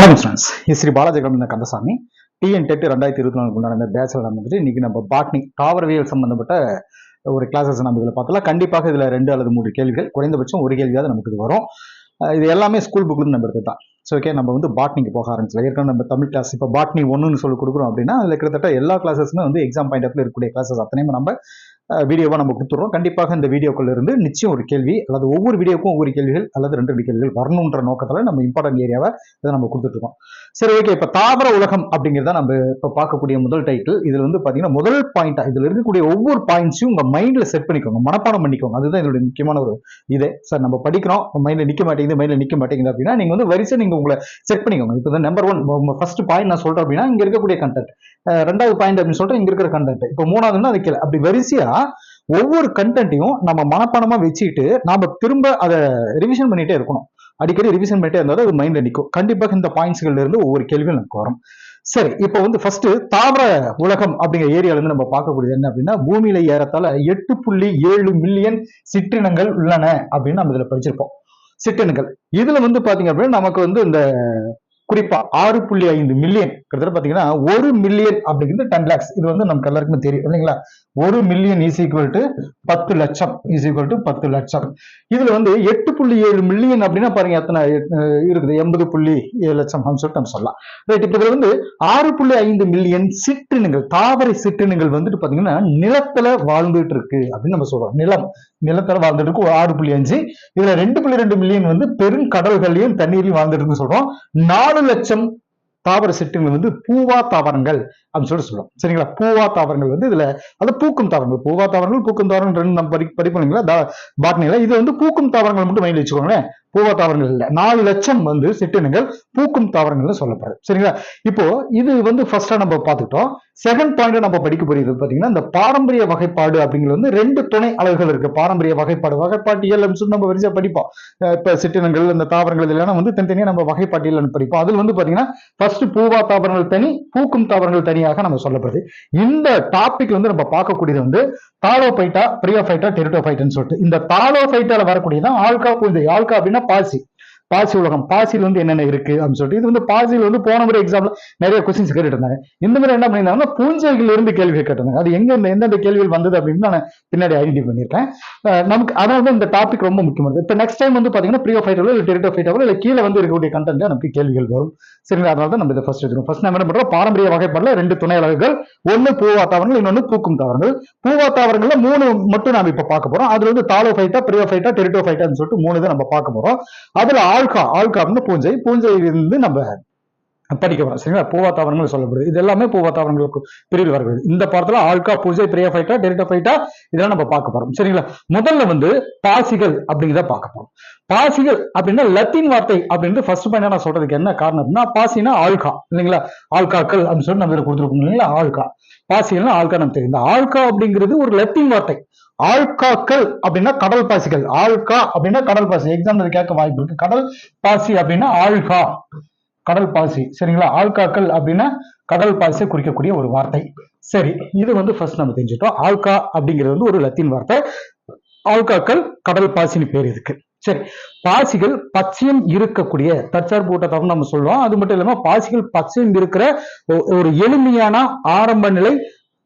வணக்கம் இது Sri Balaji company Kandasamy. TN TET ரெண்டாயிரத்தி இருபத்தி நாலுக்கு உண்டான பேட்சில் நடந்துட்டு இன்னைக்கு நம்ம பாட்னி தாவரவியல் சம்பந்தப்பட்ட ஒரு கிளாஸஸ் நம்ம இதில் பார்த்தலாம் கண்டிப்பாக இதில் ரெண்டு அல்லது மூன்று கேள்விகள் குறைந்தபட்சம் ஒரு கேள்வியாவது நமக்கு இது வரும். இது எல்லாமே ஸ்கூல் புக்லேருந்து நம்ம எடுத்து தான் ஸோ ஓகே நம்ம வந்து பாட்னிக்கு போக ஆரம்பிச்சல ஏற்கனவே நம்ம தமிழ் கிளாஸ் இப்போ பாட்னி ஒன்றுன்னு சொல்லி கொடுக்குறோம் அப்படின்னா அதில் கிட்டத்தட்ட எல்லா கிளாஸஸுமே வந்து எக்ஸாம் பாயிண்ட் ஆஃப்ல இருக்கக்கூடிய கிளாஸஸ் அத்தனையும் நம்ம வீடியோவாக நம்ம கொடுத்துட்றோம். கண்டிப்பாக இந்த வீடியோக்கள் இருந்து நிச்சயம் ஒரு கேள்வி அல்லது ஒவ்வொரு வீடியோக்கும் ஒவ்வொரு கேள்விகள் அல்லது ரெண்டு ரெண்டு கேள்விகள் வரணுன்ற நோக்கத்தில் நம்ம இம்பார்ட்டன்ட் ஏரியாவை இதை நம்ம கொடுத்துட்ருக்கோம் சரி ஓகே இப்போ தாவர உலகம் அப்படிங்கிறத நம்ம இப்போ பார்க்கக்கூடிய முதல் டைட்டில் இதில் வந்து பார்த்தீங்கன்னா முதல் பாயிண்டா இதில் இருக்கக்கூடிய ஒவ்வொரு பாயிண்ட்ஸையும் உங்கள் மைண்டில் செட் பண்ணிக்கோங்க. மனப்பாடம் பண்ணிக்கோங்க. அதுதான் இதோட முக்கியமான ஒரு இதே. சார் நம்ம படிக்கிறோம். மைண்டில் நிற்க மாட்டேங்குது மைண்டில் நிற்க மாட்டேங்குது அப்படின்னா நீங்கள் வந்து வரிசை நீங்கள் உங்களை செட் பண்ணிக்கோங்க. இப்போ நம்பர் ஒன் ஃபர்ஸ்ட் பாயிண்ட் நான் சொல்கிறேன் அப்படின்னா இங்கே இருக்கக்கூடிய கண்டென்ட் ரெண்டாவது பாயிண்ட் அப்படின்னு சொல்லிட்டு இங்கே இருக்கிற கண்டென்ட் இப்போ மூணாவதுன்னா அது கீழே. அப்படி வரிசையா ஒவ்வொரு கண்டென்ட்டையும் நம்ம மனப்பாடமா வச்சுக்கிட்டு நாம திரும்ப அதை ரிவிஷன் பண்ணிட்டே இருக்கணும். அடிக்கடி ரிவிஷன் பண்ணிட்டே இருந்தாலும் அது மைண்ட்ல நிற்கும் கண்டிப்பாக இந்த பாயிண்ட்ஸ்கள்ல இருந்து ஒவ்வொரு கேள்வியும் நமக்கு வரும். சரி இப்போ வந்து ஃபர்ஸ்ட் தாவர உலகம் அப்படிங்கிற ஏரியால இருந்து நம்ம பார்க்கக்கூடியது என்ன அப்படின்னா பூமியில ஏறத்தால எட்டு புள்ளி ஏழு மில்லியன் சிற்றினங்கள் உள்ளன அப்படின்னு நம்ம இதுல படிச்சிருப்போம். சிற்றினங்கள். இதுல வந்து பாத்தீங்க அப்படின்னா நமக்கு வந்து இந்த குறிப்பா ஆறு புள்ளி ஐந்து மில்லியன் கிட்டத்தட்ட பாத்தீங்கன்னா ஒரு மில்லியன் அப்படிங்கிறது டென் லேக்ஸ் இது வந்து நமக்கு எல்லாருக்குமே தெரியும் இல்லைங்களா? ஒரு மில்லியன் இஸ் ஈக்குவல் டு பத்து லட்சம் இஸ் ஈக்குவல் டு பத்து லட்சம். இதுல வந்து எட்டு புள்ளி ஏழு மில்லியன் அப்படின்னா பாருங்க எத்தனை இருக்குது? எண்பது புள்ளி ஏழு லட்சம் அப்படின்னு சொல்லிட்டு நம்ம சொல்லலாம். ரைட் இப்போ இதுல வந்து ஆறு புள்ளி ஐந்து மில்லியன் சிற்றினங்கள் தாவரை சிற்றினங்கள் வந்துட்டு பாத்தீங்கன்னா நிலத்துல வாழ்ந்துட்டு இருக்கு அப்படின்னு நம்ம சொல்றோம். நிலம் நிலத்துல வாழ்ந்துட்டு இருக்கு ஒரு ஆறு புள்ளி அஞ்சு. இதுல ரெண்டு புள்ளி ரெண்டு மில்லியன் வந்து பெருங்கடல்கள்லயும் தண்ணீரையும் வாழ்ந்துட்டு இருக்குன்னு சொல்றோம். நாலு லட்சம் தாவர சிட்டுங்கள் வந்து பூவா தாவரங்கள் அப்படின்னு சொல்லிட்டு சொல்லுவோம் சரிங்களா? பூவா தாவரங்கள் வந்து இதுல அது பூக்கும் தாவரங்கள். பூவா தாவரங்கள் பூக்கும் தாவரங்கள் ரெண்டு நம்ம படி படிப்போம் இல்லைங்களா? பாட்னியில இது வந்து பூக்கும் தாவரங்கள் மட்டும் மைண்ட் வச்சுக்கோங்களேன். பூவா தாவரங்கள் இல்லை. நாலு லட்சம் வந்து சிற்றினங்கள் பூக்கும் தாவரங்கள்னு சொல்லப்படுது. சரிங்களா? இப்போ இது வந்து ஃபர்ஸ்டா நம்ம பார்த்துக்கிட்டோம். செகண்ட் பாயிண்ட் நம்ம படிக்க போறது பாத்தீங்கன்னா இந்த பாரம்பரிய வகைப்பாடு அப்படிங்கிறது வந்து ரெண்டு துணை அலகுகள் இருக்கு. பாரம்பரிய வகைப்பாடு வகைப்பாட்டியல் அப்படின்னு நம்ம வரிசையா படிப்போம். இப்ப சிற்றினங்கள் இந்த தாவரங்கள் இதெல்லாம் வந்து தனித்தனியா நம்ம வகைப்பாட்டியல் படிப்போம். அதுல வந்து பாத்தீங்கன்னா ஃபர்ஸ்ட் பூவா தாவரங்கள் தனி பூக்கும் தாவரங்கள் தனியாக நம்ம சொல்லப்படுது. இந்த டாபிக் வந்து நம்ம பார்க்கக்கூடியது வந்து தாலோபைட்டா பிரியோஃபைட்டா டெரிட்டோஃபைட்டான்னு சொல்லிட்டு. இந்த தாலோபைட்டால வரக்கூடியதான் ஆல்கா பூஞ்சை ஆல்கா அப்படின்னா பாசி பாசி உலகம் பாசியில் வந்து என்னென்ன இருக்கு அப்படின்னு சொல்லிட்டு இது வந்து பாசியில் வந்து போன முறை எக்ஸாம்ல நிறைய கொஸ்டின்ஸ் கேட்டுட்டு இருந்தாங்க இந்த மாதிரி என்ன பண்ணியிருந்தாங்கன்னா பூஞ்சைகள் இருந்து கேள்வி கேட்டிருந்தாங்க. அது எங்க இந்த எந்தெந்த கேள்விகள் வந்தது அப்படின்னு நான் பின்னாடி ஐடென்டி பண்ணியிருக்கேன். நமக்கு அதனால தான் இந்த டாபிக் ரொம்ப முக்கியமானது. இப்போ நெக்ஸ்ட் டைம் வந்து பாத்தீங்கன்னா ப்ரீ ஃபைட்டோ இல்லை டெரிட்டோ ஃபைட்டோ இல்லை கீழே வந்து இருக்கக்கூடிய கண்டென்ட் நமக்கு கேள்விகள் வரும். சரிங்களா? அதனால தான் நம்ம இதை ஃபர்ஸ்ட் எடுக்கணும் ஃபர்ஸ்ட் நம்ம என்ன பண்றோம்? பாரம்பரிய வகைப்பாடுல ரெண்டு துணை அலகுகள் ஒன்னு பூவா தாவரங்கள் இன்னொன்று பூக்கும் தாவரங்கள். பூவா தாவரங்கள்ல மூணு மட்டும் நாம இப்போ பார்க்க போறோம். அதுல வந்து தாலோ ஃபைட்டா பிரியோ ஃபைட்டா டெரிட்டோ ஃபைட்டான்னு சொல்லிட்டு மூணு தான் நம்ம பார்க்க போறோம். அதுல ஆல்கா ஆல்கா அப்படின்னு பூஞ்சை பூஞ்சை இருந்து நம்ம படிக்க போறோம் சரிங்களா? பூவா தாவரங்கள் சொல்லப்படுது. இது எல்லாமே பூவா தாவரங்களுக்கு பிரிவில் வருகிறது. இந்த பாடத்துல ஆல்கா பூஜை பிரியா ஃபைட்டா டெரிட்டோ ஃபைட்டா இதெல்லாம் நம்ம பார்க்க போறோம். சரிங்களா? முதல்ல வந்து பாசிகள் அப்படிங்கிறத பார்க்க போறோம். பாசிகள் அப்படின்னா லத்தீன் வார்த்தை அப்படின்னு ஃபர்ஸ்ட் பாயிண்ட் நான் சொல்றதுக்கு என்ன காரணம் அப்படின்னா பாசினா ஆல்கா இல்லைங்களா? ஆல்காக்கள் அப்படின்னு சொல்லி நம்ம கொடுத்துருக்கோம் இல்லைங்களா? ஆல்கா பாசிகள்னா ஆல்கா நமக்கு தெரியும். இந்த ஆல்கா அப்படிங்கிறது ஒரு லத்தீன் வார்த்தை. ஆல்காக்கள் அப்படின்னா கடல் பாசிகள். ஆல்கா அப்படின்னா கடல் பாசி. எக்ஸாம் கேட்க வாய்ப்பு இருக்கு. கடல் பாசி அப்படின்னா ஆல்கா கடல் பாசி சரிங்களா? ஆல்காக்கள் அப்படின்னா கடல் பாசியை குறிக்கக்கூடிய ஒரு வார்த்தை. சரி இது வந்து ஃபர்ஸ்ட் நம்ம தெரிஞ்சுட்டோம். ஆல்கா அப்படிங்கிறது வந்து ஒரு லத்தீன் வார்த்தை. ஆல்காக்கள் கடல் பாசின்னு பேர் இருக்கு சரி பாசிகள் பச்சையம் இருக்கக்கூடிய தற்சார்பு ஊட்டத்தாவரம் நம்ம சொல்லுவோம் அது மட்டும் இல்லாம பாசிகள் பச்சையம் இருக்கிற ஒ- ஒரு எளிமையான ஆரம்ப நிலை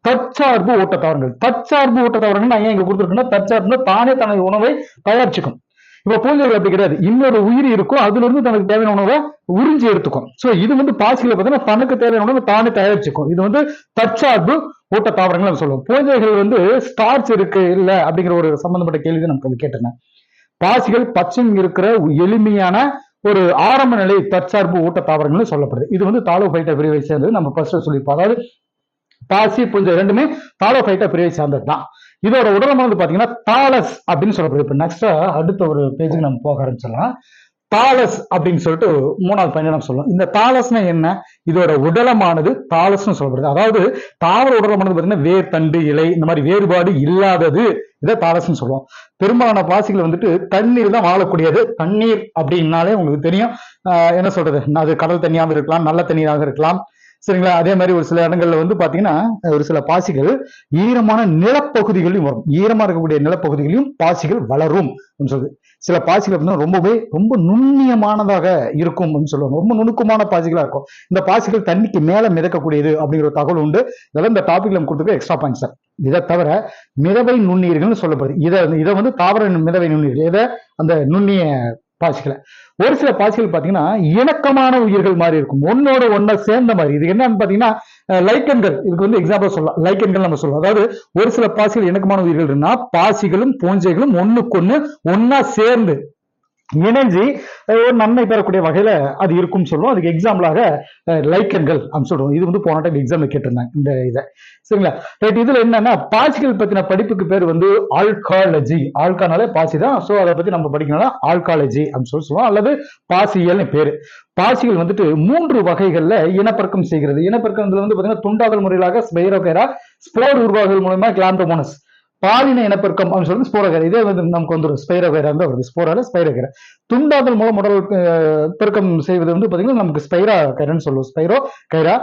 தற்சார்பு ஊட்டத்தாவரங்கள் தற்சார்பு ஊட்டத்தாவரங்கள் நான் ஏன் இங்க கொடுத்துருக்கேன்னா தற்சார்புனா தானே தனது உணவை தயாரிச்சுக்கும். இப்ப பூஞ்சைகள் அப்படி கிடையாது. இன்னொரு உயிர் இருக்கும் அதுல இருந்து தனக்கு தேவையான உணவை உறிஞ்சி எடுத்துக்கும். சோ இது வந்து பாசிகளை பார்த்தீங்கன்னா தனக்கு தேவையான உணவை தானே தயாரிச்சுக்கும். இது வந்து தற்சார்பு ஊட்ட தாவரங்கள் நம்ம சொல்லுவோம். பூஞ்சைகள் வந்து ஸ்டார்ச் இருக்கு இல்ல அப்படிங்கிற ஒரு சம்பந்தப்பட்ட கேள்வி நமக்கு அது கேட்டிருந்தேன். பாசிகள் பச்சையும் இருக்கிற எளிமையான ஒரு ஆரம்ப நிலை தற்சார்பு ஊட்ட தாவரங்கள்னு சொல்லப்படுது. இது வந்து தாலோபைட்டா பிரிவை சேர்ந்தது. நம்ம ஃபர்ஸ்ட் சொல்லியிருப்போம். அதாவது பாசி புஞ்சை ரெண்டுமே தாலோபைட்டா பிரிவை சார்ந்தது தான் இதோட உடலம் வந்து பாத்தீங்கன்னா தாலஸ் அப்படின்னு சொல்லப்படுது இப்ப நெக்ஸ்ட் அடுத்த ஒரு பேஜுக்கு நம்ம போக ஆரம்பிச்சிடலாம். தாலஸ் அப்படின்னு சொல்லிட்டு மூணாவது பயணம் நம்ம சொல்லலாம் இந்த தாலஸ்னா என்ன? இதோட உடலமானது தாலஸ்னு சொல்லப்படுது. அதாவது தாவர உடலமானது பார்த்தீங்கன்னா வேர் தண்டு இலை இந்த மாதிரி வேறுபாடு இல்லாதது இதை தாலஸ்னு சொல்லுவோம். பெரும்பாலான பாசிகள் வந்துட்டு தண்ணீர் தான் வாழக்கூடியது. தண்ணீர் அப்படின்னாலே உங்களுக்கு தெரியும். ஆஹ் என்ன சொல்றது? அது கடல் தண்ணியாக இருக்கலாம் நல்ல தண்ணீராக இருக்கலாம். சரிங்களா? அதே மாதிரி ஒரு சில இடங்கள்ல வந்து பாத்தீங்கன்னா ஒரு சில பாசிகள் ஈரமான நிலப்பகுதிகளிலும் வரும். ஈரமா இருக்கக்கூடிய நிலப்பகுதிகளிலும் பாசிகள் வளரும் அப்படின்னு சொல்லுது சில பாசிகள் அப்படின்னா ரொம்பவே ரொம்ப நுண்ணியமானதாக இருக்கும் சொல்லுவாங்க. ரொம்ப நுணுக்கமான பாசிகளா இருக்கும். இந்த பாசிகள் தண்ணிக்கு மேல மிதக்கக்கூடியது அப்படிங்கிற ஒரு தகவல் உண்டு. இதெல்லாம் இந்த டாபிக்ல நம்ம கொடுத்துருக்க எக்ஸ்ட்ரா பாயிண்ட் சார் இதை தவிர மிதவை நுண்ணுயிர்கள்னு சொல்லப்படுது. இதை இதை வந்து தாவர மிதவை நுண்ணுயிர்கள். இதை அந்த நுண்ணிய பாசிகளை ஒரு சில பாசிகள் பாத்தீங்கன்னா இணக்கமான உயிர்கள் மாதிரி இருக்கும். ஒன்னோட ஒன்ன சேர்ந்த மாதிரி. இது என்னன்னு பாத்தீங்கன்னா லைக்கன்கள் இதுக்கு வந்து எக்ஸாம்பிள் சொல்லலாம். லைக்கன்கள் நம்ம சொல்லலாம். அதாவது ஒரு சில பாசிகள் இணக்கமான உயிர்கள் பாசிகளும் பூஞ்சைகளும் ஒண்ணுக்கொண்ணு ஒன்னா சேர்ந்து இணைஞ்சு ஒரு நன்மை பெறக்கூடிய வகையில அது இருக்கும்னு சொல்லுவோம். அதுக்கு எக்ஸாம்பிளாக லைக்கன்கள் அப்படின்னு சொல்றோம் இது வந்து போன டைம் எக்ஸாம்ல கேட்டிருந்தாங்க இந்த இதை. சரிங்களா? ரைட் இதுல என்னன்னா பாசிகள் பத்தின படிப்புக்கு பேர் வந்து ஆல்காலஜி ஆல்கானாலே பாசி தான். ஸோ அதை பத்தி நம்ம படிக்கணும்னா ஆல்காலஜி அப்படின்னு சொல்லி சொல்லுவோம். அல்லது பாசியல்னு பேரு. பாசிகள் வந்துட்டு மூன்று வகைகள்ல இனப்பெருக்கம் செய்கிறது. இனப்பெருக்கம் வந்து பாத்தீங்கன்னா துண்டாதல் முறையிலாக ஸ்பைரோகேரா ஸ்போர் உருவாகுதல் மூலமா கிளாந்தோமோனஸ். பாலின இனப்பெருக்கம் அப்படின்னு சொல்லி ஸ்போரகரை. இதே வந்து நமக்கு வந்துடும் ஸ்பைரகரை வந்து வருது ஸ்போரால ஸ்பைரகரை துண்டாதல் மூலம் உடல் பெருக்கம் செய்வது வந்து பாத்தீங்கன்னா நமக்கு ஸ்பைரா கைரன்னு சொல்லுவோம். ஸ்பைரோ கைரா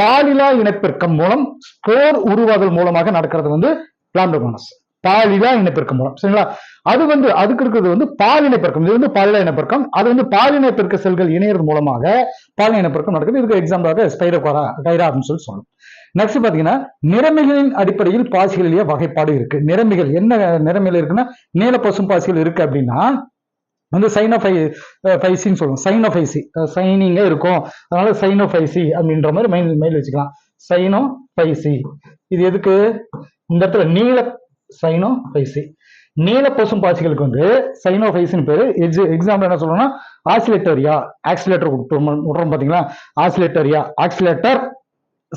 பாலிலா இனப்பெருக்கம் மூலம் ஸ்போர் உருவாதல் மூலமாக நடக்கிறது வந்து பிளாண்டோமோனஸ். பாலிலா இனப்பெருக்கம் மூலம். சரிங்களா? அது வந்து அதுக்கு இருக்கிறது வந்து பாலின இனப்பெருக்கம். இது வந்து பாலிலா இனப்பெருக்கம். அது வந்து பாலின பெருக்க செல்கள் இணையறது மூலமாக பாலின இனப்பெருக்கம் நடக்குது. இதுக்கு எக்ஸாம்பிளாக ஸ்பைரோ கைரா அப்படின்னு சொல்லி சொல்லணும் நெக்ஸ்ட் பாத்தீங்கன்னா நிறமிகளின் அடிப்படையில் பாசிகளிலேயே வகைப்பாடு இருக்கு. நிறமிகள் என்ன நிறமிகள் இருக்குன்னா நீல பசும் பாசிகள் இருக்கு அப்படின்னா வந்து சைனோஃபை ஃபைசின்னு சொல்லுவோம். சைனோஃபைசி சைனிங்கா இருக்கும். அதனால சைனோஃபைசி அப்படின்ற மாதிரி மைண்ட் மைண்ட் வச்சுக்கலாம். சைனோஃபைசி இது எதுக்கு? இந்த இடத்துல நீல சைனோஃபைசி நீல பசும் பாசிகளுக்கு வந்து சைனோஃபைசின்னு பேரு. எக்ஸாம்பிள் என்ன சொல்லணும்னா ஆக்சிலேட்டரியா ஆக்சிலேட்டர் விட்றோம் பார்த்தீங்களா? ஆக்சிலேட்டரியா ஆக்சிலேட்டர்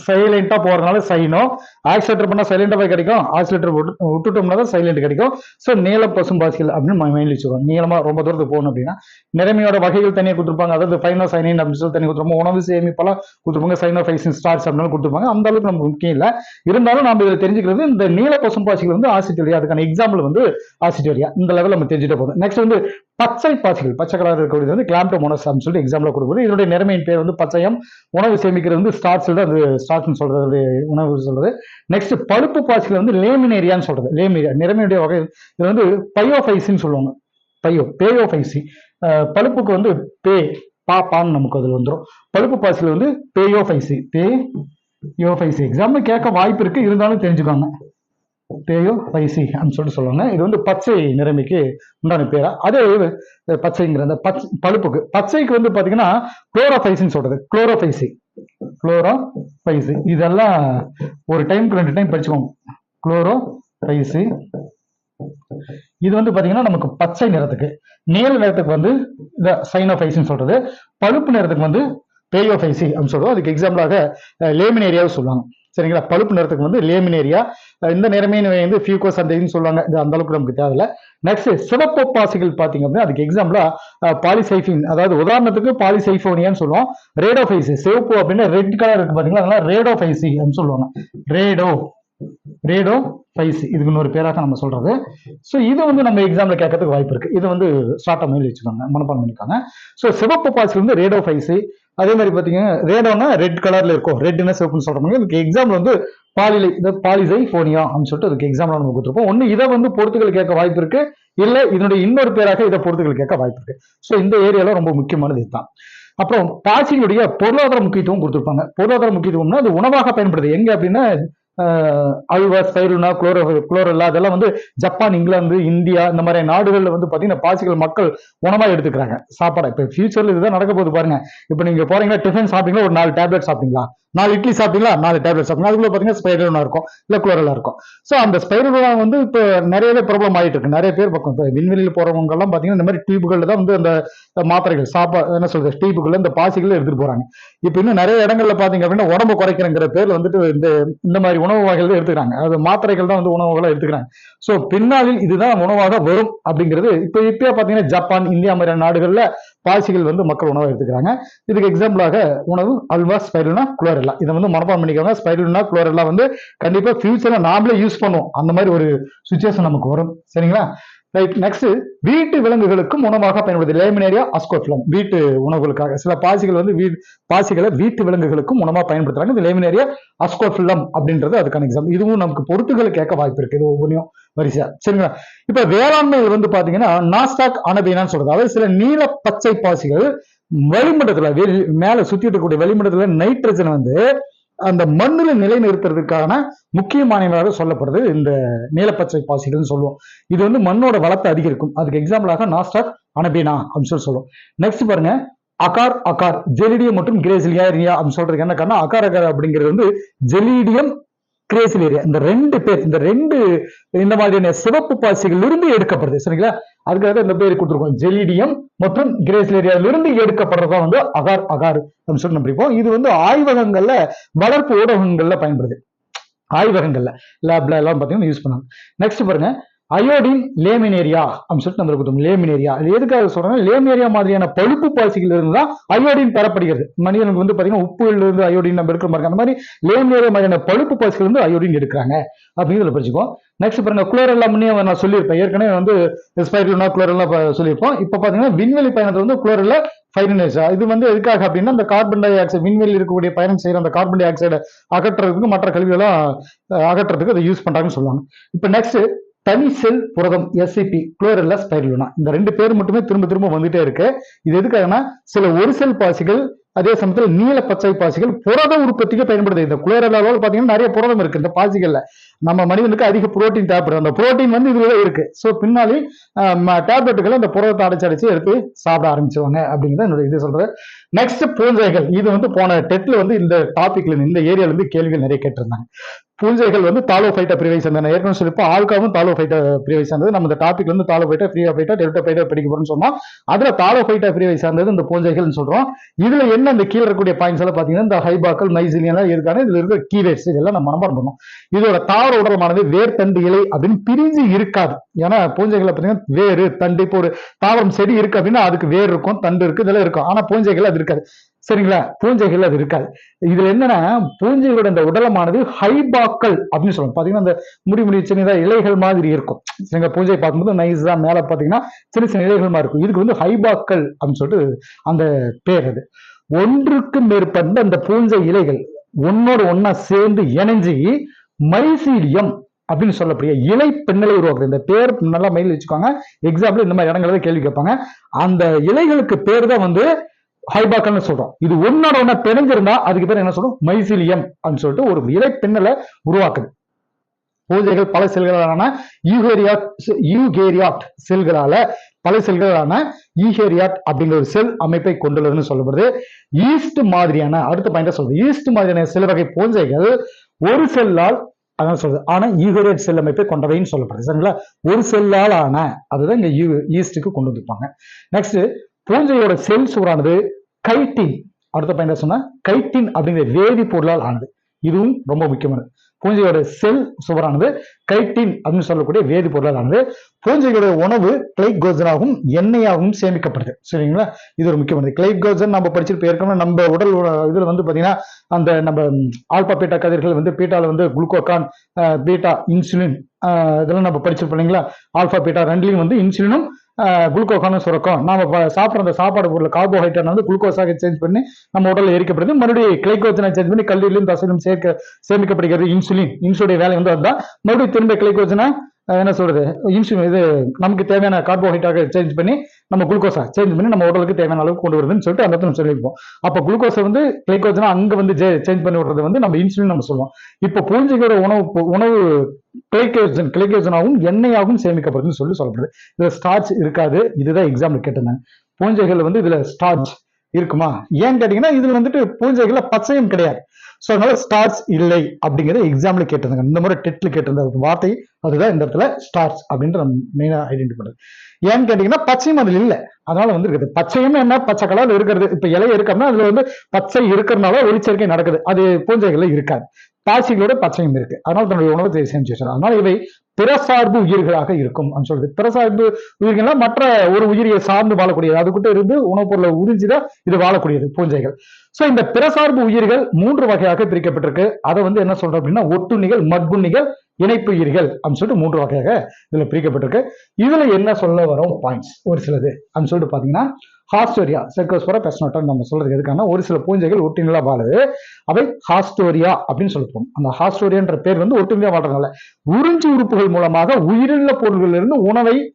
சைலண்டா போறதுனால சைனோ ஆக்சிலேட்டர் பண்ணா சைலண்டா போய் கிடைக்கும். ஆக்சிலேட்டர் விட்டுட்டோம்னா தான் சைலண்ட் கிடைக்கும். ஸோ நீல பசும் பாசிகள் அப்படின்னு மைண்ட் வச்சுருவோம் நீளமா ரொம்ப தூரத்துக்கு போகணும் அப்படின்னா நிறமையோட வகைகள் தனியாக கொடுத்துருப்பாங்க. அதாவது ஃபைனோ சைனின் அப்படின்னு சொல்லி தனியாக கொடுத்துருப்போம் உணவு சேமிப்பெல்லாம் கொடுத்துருப்பாங்க. சைனோ ஃபைசின் ஸ்டார்ஸ் அப்படின்னு கொடுத்துருப்பாங்க. அந்த அளவுக்கு நமக்கு முக்கியம் இல்லை. இருந்தாலும் நம்ம இதில் தெரிஞ்சுக்கிறது இந்த நீல பசும் பாசிகள் வந்து ஆசிட்டோரியா அதுக்கான எக்ஸாம்பிள் வந்து ஆசிட்டோரியா இந்த லெவலில் நம்ம தெரிஞ்சுட்டு போதும். நெக்ஸ்ட் வந்து பச்சை பாசிகள் பச்சை கலர் இருக்கக்கூடியது வந்து கிளாம்டோமோனஸ் அப்படின்னு சொல்லிட்டு எக்ஸாம்பிள் கொடுக்குது. இதனுடைய நிறமையின் பேர் வந்து பச்சையம். உணவு சேமிக்கிறது வந்து ஸ்டார்ட்ஸ் அது ஸ்டார்ட்னு சொல்றது உணவு சொல்றது. நெக்ஸ்ட் பழுப்பு பாசிகள் வந்து லேமினேரியான்னு சொல்றது. லேமினேரியா நிறமையுடைய வகை. இது வந்து பயோஃபைசின்னு சொல்லுவாங்க. பையோ பேயோஃபைசி பழுப்புக்கு வந்து பே பா பான்னு நமக்கு அதில் வந்துடும் பழுப்பு பாசிகள் வந்து பேயோஃபைசி பே யோஃபைசி எக்ஸாம்பிள் கேட்க வாய்ப்பு இருக்கு. இருந்தாலும் தெரிஞ்சுக்கோங்க. பேயோ பைசி அப்படின்னு சொல்லிட்டு சொல்லுவாங்க. இது வந்து பச்சை நிறமைக்கு உண்டான பேரா? அதே பச்சைங்கிற அந்த பச்சை பழுப்புக்கு. பச்சைக்கு வந்து பார்த்தீங்கன்னா குளோரோஃபைசின்னு சொல்றது. குளோரோஃபைசி குளோரோஃபைசி இதெல்லாம் ஒரு டைம்க்கு ரெண்டு டைம் படிச்சுக்கோங்க குளோரோஃபைசி இது வந்து பாத்தீங்கன்னா நமக்கு பச்சை நிறத்துக்கு. நீல நிறத்துக்கு வந்து இந்த சைனோஃபைசின்னு சொல்றது. பழுப்பு நிறத்துக்கு வந்து பேயோஃபைசி அப்படின்னு சொல்றோம் அதுக்கு எக்ஸாம்பிளாக லேமினேரியாவை சொல்லுவாங்க. சரிங்களா? பழுப்பு நிறத்துக்கு வந்து லேமினேரியா இந்த நிறமே வந்து ஃபியூகோஸ் அந்த சொல்லுவாங்க. இது அந்த அளவுக்கு நமக்கு தேவையில்ல. நெக்ஸ்ட் சிவப்பு பாசிகள் பார்த்தீங்க அப்படின்னா அதுக்கு எக்ஸாம்பிளா பாலிசைஃபின் அதாவது உதாரணத்துக்கு பாலிசைஃபோனியான்னு சொல்லுவோம். ரேடோஃபைசி சிவப்பு அப்படின்னா ரெட் கலர் இருக்கு பாத்தீங்களா? அதெல்லாம் ரேடோஃபைசி அப்படின்னு சொல்லுவாங்க. ரேடோ ரேடோ ஃபைசி இதுக்கு இன்னொரு பேராக நம்ம சொல்றது. ஸோ இது வந்து நம்ம எக்ஸாம்ல கேட்கறதுக்கு வாய்ப்பு இருக்கு. இது வந்து ஷார்ட்டா மெயில் வச்சுக்கோங்க. மனப்பாடம் பண்ணிருக்காங்க ஸோ சிவப்பு பாசி வந்து ரேடோ ஃபைசி அதே மாதிரி பார்த்தீங்கன்னா ரேடோன்னா ரெட் கலர்ல இருக்கும். ரெட்னா சிவப்புன்னு சொல்றாங்க இதுக்கு எக்ஸாம்பிள் வந்து பாலிலை இந்த பாலிசை போனியா அப்படின்னு சொல்லிட்டு அதுக்கு எக்ஸாம்பிள் நம்ம கொடுத்துருப்போம். ஒன்று இதை வந்து பொறுத்துக்கள் கேட்க வாய்ப்பு இருக்கு. இல்லை இதனுடைய இன்னொரு பேராக இதை பொறுத்துக்கள் கேட்க வாய்ப்பு இருக்கு. ஸோ இந்த ஏரியாவில் ரொம்ப முக்கியமானது இதுதான். அப்புறம் பாசிகளுடைய பொருளாதார முக்கியத்துவம் கொடுத்துருப்பாங்க. பொருளாதார முக்கியத்துவம்னா அது உணவாக பயன்படுது. எங்க அப்படின்னா அல்வா ஸ்பைருனா குளோரோ குளோரல்லா அதெல்லாம் வந்து ஜப்பான் இங்கிலாந்து இந்தியா இந்த மாதிரி நாடுகளில் வந்து பார்த்தீங்கன்னா பாசிகள் மக்கள் உணவாக எடுத்துக்கிறாங்க. சாப்பாடு இப்போ ஃபியூச்சரில் இதுதான் நடக்க போகுது பாருங்க. இப்போ நீங்கள் போறீங்கன்னா டிஃபன் சாப்பிட்டீங்களா? ஒரு நாலு டேப்லெட் சாப்பிட்டீங்களா? நாலு இட்லி சாப்பிட்டீங்களா? நாலு டேப்லெட் சாப்பிட்டீங்க அதுக்குள்ள பார்த்தீங்கன்னா ஸ்பைரலுனா இருக்கும். இல்லை குளோரலா இருக்கும். ஸோ அந்த ஸ்பைரலுனா வந்து இப்போ நிறையவே ப்ராப்ளம் ஆயிட்டு இருக்கு. நிறைய பேர் பக்கம் இப்போ விண்வெளியில் போகிறவங்கலாம் பார்த்தீங்கன்னா இந்த மாதிரி டியூபுகளில் தான் வந்து அந்த மாத்திரைகள் சாப்பா என்ன சொல்றது டியூபுக்குள்ள இந்த பாசிகள் எடுத்துகிட்டு போகிறாங்க இப்போ இன்னும் நிறைய இடங்கள்ல பார்த்தீங்க அப்படின்னா உடம்பு குறைக்கிறங்கிற பேர் வந்துட்டு இந்த இந்த மாதிரி உணவு வகைகள் தான் எடுத்துக்கிறாங்க. அது மாத்திரைகள் தான் வந்து உணவுகளை எடுத்துக்கிறாங்க. ஸோ பின்னாளில் இதுதான் உணவாக வரும் அப்படிங்கிறது இப்போ இப்பயே பார்த்தீங்கன்னா ஜப்பான் இந்தியா மாதிரியான நாடுகள்ல பாசிகள் வந்து மக்கள் உணவாக எடுத்துக்கிறாங்க. இதுக்கு எக்ஸாம்பிளாக உணவு அல்வா ஸ்பைரல்னா குளோரெல்லா. இதை வந்து மனப்பாடம் பண்ணிக்கோங்க. ஸ்பைரல்னா குளோரெல்லாம் வந்து கண்டிப்பா ஃபியூச்சரில் நாமளே யூஸ் பண்ணுவோம். அந்த மாதிரி ஒரு சுச்சுவேஷன் நமக்கு வரும். சரிங்களா? ரைட் நெக்ஸ்ட் வீட்டு விலங்குகளுக்கும் உணவாக பயன்படுது லேமினேரியா அஸ்கோஃபிலம் வீட்டு உணவுகளுக்காக சில பாசிகள் வந்து வீ பாசிகளை வீட்டு விலங்குகளுக்கும் உணவாக பயன்படுத்துறாங்க. இந்த லேமினேரியா அஸ்கோஃபிலம் அப்படின்றது அதுக்கான எக்ஸாம் இதுவும் நமக்கு பொறுத்துகள் கேட்க வாய்ப்பு இருக்கு. இது ஒவ்வொன்றையும் வரிசையா. சரிங்களா? இப்ப வேளாண்மை வந்து பாத்தீங்கன்னா நாஸ்டாக் அனபீனான்னு சொல்றது. அதாவது சில நீல பச்சை பாசிகள் வளிமண்டலத்துல வெளி மேல சுத்திட்டு இருக்கக்கூடிய வளிமண்டலத்துல நைட்ரஜன் வந்து அந்த மண்ணில் நிலைநிறுத்துறதுக்கான முக்கியமானதாக சொல்லப்படுது இந்த நீலப்பச்சை பாசிகள்னு சொல்லுவோம். இது வந்து மண்ணோட வளத்தை அதிகரிக்கும். அதுக்கு எக்ஸாம்பிளாக நாஸ்டாக் அனபீனா அப்படின்னு சொல்லி சொல்லுவோம். நெக்ஸ்ட் பாருங்க அகார் அகார் ஜெலிடியம் மற்றும் கிரேசிலியா அப்படின்னு சொல்றதுக்கு என்ன காரணம்? அகார் அகார் அப்படிங்கிறது வந்து ஜெலிடியம் கிரேசில் ஏரியா இந்த ரெண்டு பேர் இந்த ரெண்டு இந்த மாதிரியான சிவப்பு பாசிகள் இருந்து எடுக்கப்படுது சரிங்களா அதுக்காக இந்த பேர் கொடுத்துருக்கோம் ஜெலிடியம் மற்றும் கிரேசிலேரியாவில இருந்து எடுக்கப்படுறதா வந்து அகார் அகார் அப்படின்னு சொல்லி நம்பிப்போம் இது வந்து ஆய்வகங்கள்ல வளர்ப்பு ஊடகங்கள்ல பயன்படுது ஆய்வகங்கள்ல லேப்ல எல்லாம் பார்த்தீங்கன்னா யூஸ் பண்ணாங்க நெக்ஸ்ட் பாருங்க அயோடின் லேமினேரியா அப்படின்னு சொல்லிட்டு நம்ம கொடுத்தோம். லேமினேரியா. அது எதுக்காக சொல்றாங்க லேமினேரியா மாதிரியான பழுப்பு பாசிகள் இருந்து தான் அயோடின் பெறப்படுகிறது. மனிதனுக்கு வந்து பாத்தீங்கன்னா உப்புல இருந்து அயோடின் நம்ம எடுக்கிற மாதிரி அந்த மாதிரி லேமினேரியா மாதிரியான பழுப்பு பாசிகள் இருந்து அயோடின் எடுக்கிறாங்க. அப்படிங்கிறத படிச்சுக்கோம் நெக்ஸ்ட் பாருங்க குளோரெல்லாம் முன்னே நான் சொல்லியிருப்பேன். ஏற்கனவே வந்து ஸ்பைரல்னா குளோரெல்லாம் சொல்லியிருப்போம். இப்போ பாத்தீங்கன்னா விண்வெளி பயணத்தை வந்து குளோரெல்ல ஃபைனலைஸா இது வந்து எதுக்காக அப்படின்னா அந்த கார்பன் டை ஆக்சைடு விண்வெளியில் இருக்கக்கூடிய பயணம் செய்யற அந்த கார்பன் டை ஆக்சைடை அகற்றுறதுக்கு மற்ற கழிவுகளும் அகற்றுறதுக்கு அதை யூஸ் பண்றாங்கன்னு சொல்லுவாங்க. இப்போ நெக்ஸ்ட் தனி செல் புரதம் எஸ்சிபி குளோரெல்லா ஸ்பைருலினா இந்த ரெண்டு பேர் மட்டுமே திரும்ப திரும்ப வந்துட்டே இருக்கு. இது எதுக்காகனா சில ஒரு செல் பாசிகள் அதே சமயத்தில் நீல பச்சை பாசிகள் புரத உற்பத்திக்கு பயன்படுது. இந்த குளோரெல்லாவில் பார்த்தீங்கன்னா நிறைய புரதம் இருக்கு இந்த பாசிகள்ல. நம்ம மனிதனுக்கு அதிக புரோட்டீன் தேவைப்படுது. அந்த புரோட்டீன் வந்து இதுல இருக்கு. ஸோ பின்னாலே டேப்லெட்டுகளை இந்த புரதத்தை அடைச்சு அடைச்சு எடுத்து சாப்பிட ஆரம்பிச்சுவாங்க அப்படிங்கிறத என்னோட இது சொல்றது. நெக்ஸ்ட் பூஞ்சைகள். இது வந்து போன டெட்ல வந்து இந்த டாபிக்ல இந்த ஏரியால இருந்து கேள்விகள் நிறைய கேட்டிருந்தாங்க. பூஞ்சைகள் வந்து தாலோ ஃபைட்டா பிரிவை சேர்ந்த ஏற்கனவே சொல்லிப்போம் ஆல்காவும் தாலோ ஃபைட்டா பிரிவை சேர்ந்தது நம்ம இந்த டாபிக்ல இருந்து தாலோஃபைட்டா ஃப்ரீயா ஃபைட்டா டெல்டா ஃபைட்டா படிக்க போறோம்னு சொன்னோம். அதுல தாலோஃபைட்டா பிரிவை சார்ந்தது இந்த பூஞ்சைகள்னு சொல்றோம். இதுல என்ன இந்த கீழே இருக்கக்கூடிய பாயிண்ட்ஸ் எல்லாம் பாத்தீங்கன்னா இந்த ஹைபாக்கள் மைசிலியெல்லாம் இருக்கான இதுல இருக்கிற கீவேட்ஸ் இதெல்லாம் நம்ம மனப்பாடம் பண்ணணும். இதோட தாவர உடலமானது வேர் தண்டு இலை அப்படின்னு பிரிஞ்சு இருக்காது. ஏன்னா பூஞ்சைகளை பார்த்தீங்கன்னா வேறு தண்டு இப்போ ஒரு தாவரம் செடி இருக்கு அப்படின்னா அதுக்கு வேர் இருக்கும் தண்டு இருக்கு இதெல்லாம் இருக்கும். ஆனா பூஞ்சைகள் அது இருக்காது. சரிங்களா? பூஞ்சைகள் அது இருக்காது. இதுல என்னன்னா பூஞ்சைகளோட இந்த உடலமானது ஹைபாக்கள் அப்படின்னு சொல்லுவோம் பாத்தீங்கன்னா அந்த முடி முடி சின்னதா இலைகள் மாதிரி இருக்கும். சரிங்களா பூஞ்சை பார்க்கும்போது நைஸா மேல பாத்தீங்கன்னா சின்ன சின்ன இலைகள் மாதிரி இருக்கும். இதுக்கு வந்து ஹைபாக்கள் அப்படின்னு சொல்லிட்டு அந்த பேர் அது. ஒன்றுக்கு மேற்பட்ட அந்த பூஞ்சை இலைகள் ஒன்னோடு ஒன்னா சேர்ந்து இணைஞ்சு மைசீலியம் அப்படின்னு சொல்லக்கூடிய இலை பின்னலை உருவாக்குது. இந்த பேர் நல்லா மைல் வச்சுக்கோங்க. எக்ஸாம்பிள் இந்த மாதிரி இடங்கள்ல கேள்வி கேட்பாங்க. அந்த இலைகளுக்கு பேர் தான் வந்து ஹைபாக்கல்னு சொல்றோம். இது ஒன்னோட ஒன்னா பிணைஞ்சிருந்தா அதுக்கு பேர் என்ன சொல்றோம்? மைசீலியம் அப்படின்னு சொல்லிட்டு ஒரு இலை பின்னலை உருவாக்குது. பூஜைகள் பல செல்களான யூகேரியாட் யூகேரியாட் செல்களால பல செல்களான ஈகேரியாட் அப்படிங்கிற ஒரு செல் அமைப்பை கொண்டுள்ளதுன்னு சொல்லப்படுது. ஈஸ்ட் மாதிரியான அடுத்த பாயிண்டா சொல்றது. ஈஸ்ட் மாதிரியான சில வகை பூஞ்சைகள் ஒரு செல்லால் அதான் சொல்றது. ஆனா ஈகோரேட் செல் அமைப்பை கொண்டவைன்னு சொல்லப்படுது. சரிங்களா? ஒரு செல்லால் ஆன அதுதான் இங்க யூ ஈஸ்டுக்கு கொண்டு வந்திருப்பாங்க. நெக்ஸ்ட் பூஞ்சையோட செல் சுவரானது கைட்டின். அடுத்த பாயிண்ட் சொன்னா கைட்டின் அப்படிங்கிற வேதிப்பொருளால் ஆனது. இதுவும் ரொம்ப முக்கியமானது. பூஞ்சையோட செல் சுவரானது கைட்டின் அப்படின்னு சொல்லக்கூடிய வேதிப்பொருளானது பூஞ்சைகளுடைய பூஞ்சையோட உணவு கிளைகோஜனாகவும் எண்ணெயாகவும் சேமிக்கப்படுது. சரிங்களா? இது ஒரு முக்கியமானது. கிளைகோஜன் நம்ம படிச்சிருப்போம் ஏற்கனவே நம்ம உடல் இதில் வந்து பார்த்தீங்கன்னா அந்த நம்ம ஆல்பா பீட்டா கதிர்கள் வந்து பீட்டாவில் வந்து குளுக்கோகான் பீட்டா இன்சுலின் இதெல்லாம் நம்ம படிச்சிருப்போம் இல்லைங்களா? ஆல்பா பீட்டா ரெண்டுலையும் வந்து இன்சுலினும் குளுக்கோகானும் சுரக்கும். நாம சாப்பிட்ற அந்த சாப்பாடு பொருள் கார்போஹைட்ரேட் வந்து குளுக்கோஸாக சேஞ்ச் பண்ணி நம்ம உடலில் எரிக்கப்படுது. மறுபடியும் கிளைகோஜனை சேஞ்ச் பண்ணி கல்லீரலும் தசையிலும் சேர்க்க சேமிக்கப்படுகிறது இன்சுலின் இன்சுலின் வேலை வந்து அதுதான். மறுபடியும் திரும்ப கிளைகோஜனை என்ன சொல்றது? இன்சுலின் இது நமக்கு தேவையான கார்போஹைட்ரேட் சேஞ்ச் பண்ணி நம்ம குளுக்கோஸா சேஞ்ச் பண்ணி நம்ம உடலுக்கு தேவையான அளவுக்கு கொண்டு வருதுன்னு சொல்லிட்டு அந்த இடத்துல சொல்லியிருப்போம். அப்போ குளுக்கோஸை வந்து கிளைக்கோஜனா அங்க வந்து சேஞ்ச் பண்ணி விடுறது வந்து நம்ம இன்சுலின் நம்ம சொல்லுவோம். இப்போ புரிஞ்சுக்கிற உணவு உணவு கிளைக்கோஜன் கிளைக்கோஜனாகவும் எண்ணெயாகவும் சேமிக்கப்படுதுன்னு சொல்லி சொல்லப்படுது. இதுல ஸ்டார்ச் இருக்காது. இதுதான் எக்ஸாம்பிள் கேட்டிருந்தாங்க பூஞ்சைகள் வந்து இதுல ஸ்டார்ச் இருக்குமா? ஏன்னு கேட்டீங்கன்னா இதுல வந்துட்டு பூஞ்சைகள்ல பச்சையும் கிடையாது. ஸோ அதனால ஸ்டார்ஸ் இல்லை அப்படிங்கறத எக்ஸாம்பிள் கேட்டிருந்தாங்க. இந்த முறை டெட்ல கேட்டிருந்த வார்த்தை அதுதான் இந்த இடத்துல ஸ்டார்ச் அப்படின்ற நம்ம மெயினா ஐடென்டி பண்றது ஏன்னு கேட்டீங்கன்னா பச்சையும் அதுல இல்ல. அதனால வந்து இருக்குது. பச்சையும் என்ன? பச்சை கலர்ல இருக்கிறது. இப்ப இலை இருக்கிறதுனா அதுல வந்து பச்சை இருக்கிறதுனால வெளிச்சரிக்கை நடக்குது. அது பூஞ்சைகள்ல இருக்காது. பாசிகளோட பச்சையும் இருக்கு. அதனால தன்னுடைய உணவை செஞ்சு வச்சிடும் அதனால இவை பிறசார்பு உயிர்களாக இருக்கும் அப்படின்னு சொல்றது. பிறசார்பு உயிர்கள்னா மற்ற ஒரு உயிரியை சார்ந்து வாழக்கூடியது. அதுக்கிட்ட இருந்து உணவுப் பொருளை உறிஞ்சிதான் இது வாழக்கூடியது பூஞ்சைகள். சோ இந்த பிறசார்பு உயிர்கள் மூன்று வகையாக பிரிக்கப்பட்டிருக்கு. அதை வந்து என்ன சொல்றோம் அப்படின்னா ஒட்டுண்ணிகள் மட்புண்ணிகள் இணைப்புயிர்கள் அப்படின்னு சொல்லிட்டு மூன்று வகையாக இதுல பிரிக்கப்பட்டிருக்கு. இதுல என்ன சொல்ல வரும்? பாயிண்ட்ஸ் ஒரு சிலது. அப்படின்னு சொல்லிட்டு பாத்தீங்கன்னா ஹாஸ்டோரியா செர்கோஸ்போரா பெஸ்னோட்டான்னு நம்ம சொல்றது எதுக்கான ஒரு சில பூஞ்சைகள் ஒட்டுநிலா வாழுது. அவை ஹாஸ்டோரியா அப்படின்னு சொல்லிப்போம் அந்த ஹாஸ்டோரியான்ற பேர் வந்து ஒட்டுநிலா வாழ்றதுனால உறிஞ்சி உறுப்புகள் மூலமாக உயிரிழந்த பொருள்களிலிருந்து இருந்து உணவை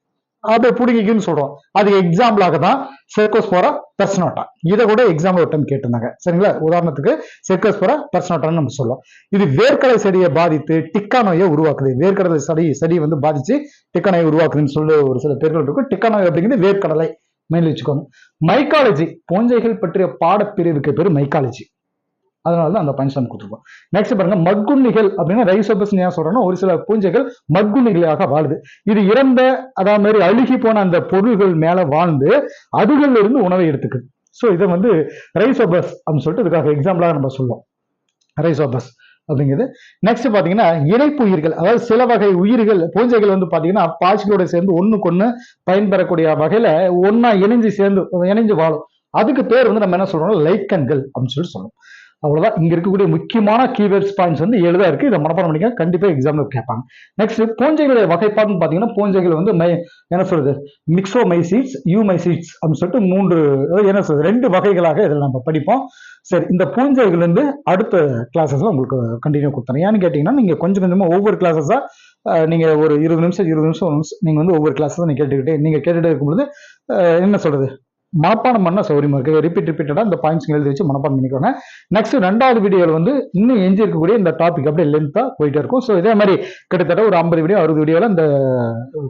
அதை பிடிங்கிக்குன்னு சொல்றோம். அது எக்ஸாம்பிளாக தான் செர்கோஸ்போரா பெர்சனோட்டா. இதை கூட எக்ஸாம்பிள் ஒரு டைம் கேட்டிருந்தாங்க. சரிங்களா? உதாரணத்துக்கு செர்கோஸ்போரா பெர்சனோட்டான்னு நம்ம சொல்லுவோம் இது வேர்க்கடலை செடியை பாதித்து டிக்கா நோயை உருவாக்குது. வேர்க்கடலை செடி செடி வந்து பாதிச்சு டிக்கா நோயை உருவாக்குதுன்னு சொல்லி ஒரு சில பேர்கள் இருக்கும் டிக்கா நோய் அப்படிங்கிறது வேர்க்கடலை மெயின் வச்சுக்கோங்க. மைக்காலஜி பூஞ்சைகள் பற்றிய பாடப்பிரிவுக்கு பேர் மைக்காலஜி அதனால தான் அந்த பஞ்சம் கொடுத்துருக்கோம். நெக்ஸ்ட் பாருங்க மட்குண்ணிகள் அப்படின்னா ரைசோபஸ் ஏன் சொல்றோம்னா ஒரு சில பூஞ்சைகள் மட்குண்ணிகளாக வாழுது. இது இறந்த அதாவது மாதிரி அழுகி போன அந்த பொருள்கள் மேல வாழ்ந்து அதுகள்ல இருந்து உணவை எடுத்துக்குது. ஸோ இதை வந்து ரைசோபஸ் அப்படின்னு சொல்லிட்டு இதுக்காக எக்ஸாம்பிளாக நம்ம சொல்லுவோம் ரைசோபஸ் அப்படிங்கிறது. நெக்ஸ்ட் பாத்தீங்கன்னா இணைப்பு உயிர்கள். அதாவது சில வகை உயிர்கள் பூஞ்சைகள் வந்து பாத்தீங்கன்னா பாய்ச்சலோட சேர்ந்து ஒண்ணுக்கு ஒண்ணு பயன்பெறக்கூடிய வகையில ஒன்னா இணைஞ்சு சேர்ந்து இணைஞ்சு வாழும். அதுக்கு பேர் வந்து நம்ம என்ன சொல்றோம் லைக்கன்கள் அப்படின்னு சொல்லிட்டு சொல்லணும் அவ்வளோதான் இங்கே இருக்கக்கூடிய முக்கியமான கீவேர்ட்ஸ் பாயிண்ட்ஸ் வந்து எழுதா இருக்குது இதை மனப்பாடம் பண்ணிக்க கண்டிப்பாக எக்ஸாமில் கேட்பாங்க. நெக்ஸ்ட் பூஞ்சைகளுடைய வகைப்பாடுன்னு பார்த்தீங்கன்னா பூஞ்சைகள் வந்து மை என்ன சொல்கிறது மிக்ஸோ மைசீட்ஸ் யூ மைசீட்ஸ் அப்படின்னு சொல்லிட்டு மூன்று என்ன சொல்றது? ரெண்டு வகைகளாக இதில் நம்ம படிப்போம். சரி இந்த பூஞ்சைகள் வந்து அடுத்த கிளாஸஸில் உங்களுக்கு கண்டினியூ கொடுத்துறேன். ஏன்னு கேட்டிங்கன்னா நீங்கள் கொஞ்சம் கொஞ்சமாக ஒவ்வொரு கிளாஸஸாக நீங்கள் ஒரு இருபது நிமிஷம் இருபது நிமிஷம் நீங்கள் வந்து ஒவ்வொரு கிளாஸஸ் நீங்கள் கேட்டுக்கிட்டே நீங்கள் கேட்டுகிட்டே இருக்கும்பொழுது என்ன சொல்கிறது மனப்பாடம் பண்ண சௌரியமா இருக்கு ரிப்பீட் ரிப்பீட்டடா இந்த பாயிண்ட்ஸ் எழுதி வச்சு மனப்பாடம் பண்ணிக்கோங்க. நெக்ஸ்ட் ரெண்டாவது வீடியோவில் வந்து இன்னும் எஞ்சி இருக்கக்கூடிய இந்த டாபிக் அப்படியே லென்த்தா போயிட்டே இருக்கும். ஸோ இதே மாதிரி கிட்டத்தட்ட ஒரு ஐம்பது வீடியோ அறுபது வீடியோவில் இந்த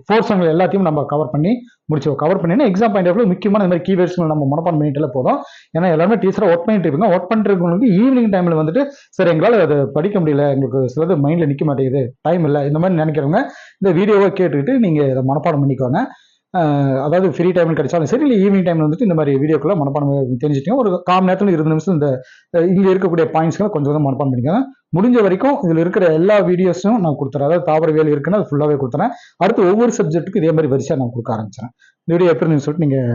ஃபோர்ஸங்கள் எல்லாத்தையும் நம்ம கவர் பண்ணி முடிச்சு கவர் பண்ணினா எக்ஸாம் பாயிண்ட் ஆஃப் முக்கியமான இந்த மாதிரி கீவேர்ட்ஸ் நம்ம மனப்பாடம் பண்ணிட்டாலே போதும். ஏன்னா எல்லாருமே டீச்சராக ஒர்க் பண்ணிட்டு இருப்பாங்க ஒர்க் பண்ணிட்டு ஈவினிங் டைமில் வந்துட்டு சரி எங்களால் அதை படிக்க முடியல. எங்களுக்கு சிலது மைண்டில் நிற்க மாட்டேங்குது. டைம் இல்லை. இந்த மாதிரி நினைக்கிறவங்க இந்த வீடியோவை கேட்டுக்கிட்டு நீங்கள் இதை மனப்பாடம் பண்ணிக்கோங்க. அதாவது ஃப்ரீ டைம் கிடைச்சாலும் சரி இல்லை ஈவினிங் டைம்ல வந்துட்டு இந்த மாதிரி வீடியோக்குள்ள மனப்பாடம் தெரிஞ்சுட்டீங்க. ஒரு கால் நேரத்தில் இருபது நிமிஷம் இந்த இங்கே இருக்கக்கூடிய பாயிண்ட்ஸ்களை கொஞ்சம் கொஞ்சம் மனப்பாடம் பண்ணிக்கோங்க. முடிஞ்ச வரைக்கும் இதில் இருக்கிற எல்லா வீடியோஸும் நான் கொடுத்துறேன். அதாவது தாவரவியல் இருக்குன்னு அது ஃபுல்லாகவே கொடுத்துறேன். அடுத்து ஒவ்வொரு சப்ஜெக்ட்டுக்கு இதே மாதிரி வரிசையாக நான் கொடுக்க ஆரம்பிச்சேன் இந்த வீடியோ எப்படி சொல்லிட்டு நீங்கள்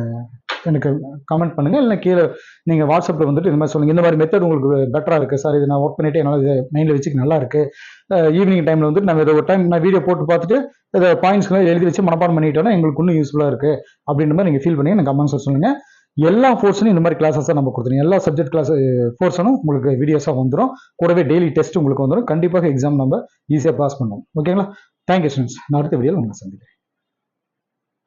எனக்கு கமெண்ட் பண்ணுங்கள் இல்லை கீழே நீங்கள் வாட்ஸ்அப்பில் வந்துட்டு இந்த மாதிரி சொல்லுங்கள் இந்த மாதிரி மெத்தட் உங்களுக்கு பெட்டராக இருக்குது சார் இது நான் ஒர்க் பண்ணிட்டு என்னால் இதை மைண்டில் வச்சுக்க நல்லா இருக்குது ஈவினிங் டைமில் வந்துட்டு நம்ம இதை ஒரு டைம் நான் வீடியோ போட்டு பார்த்துட்டு இதை பாயிண்ட்ஸ்லாம் எழுதி வச்சு மனப்பாடம் பண்ணிட்டோன்னா எங்களுக்கு இன்னும் யூஸ்ஃபுல்லாக இருக்குது அப்படின்ற மாதிரி நீங்கள் ஃபீல் பண்ணி எனக்கு கமெண்ட்ஸ் சொல்லுங்கள் எல்லா ஃபோர்ஸ்லையும் இந்த மாதிரி கிளாஸஸாக நம்ம கொடுத்துருங்க. எல்லா சப்ஜெக்ட் கிளாஸ் ஃபோர்ஸனும் உங்களுக்கு வீடியோஸாக வந்துடும் கூடவே டெய்லி டெஸ்ட் உங்களுக்கு வந்துடும் கண்டிப்பாக எக்ஸாம் நம்ம ஈஸியாக பாஸ் பண்ணுவோம். ஓகேங்களா தேங்க்யூ ஸ்டூடெண்ட்ஸ் நான் அடுத்த வீடியோவில் உங்களை சந்திக்கிறேன்.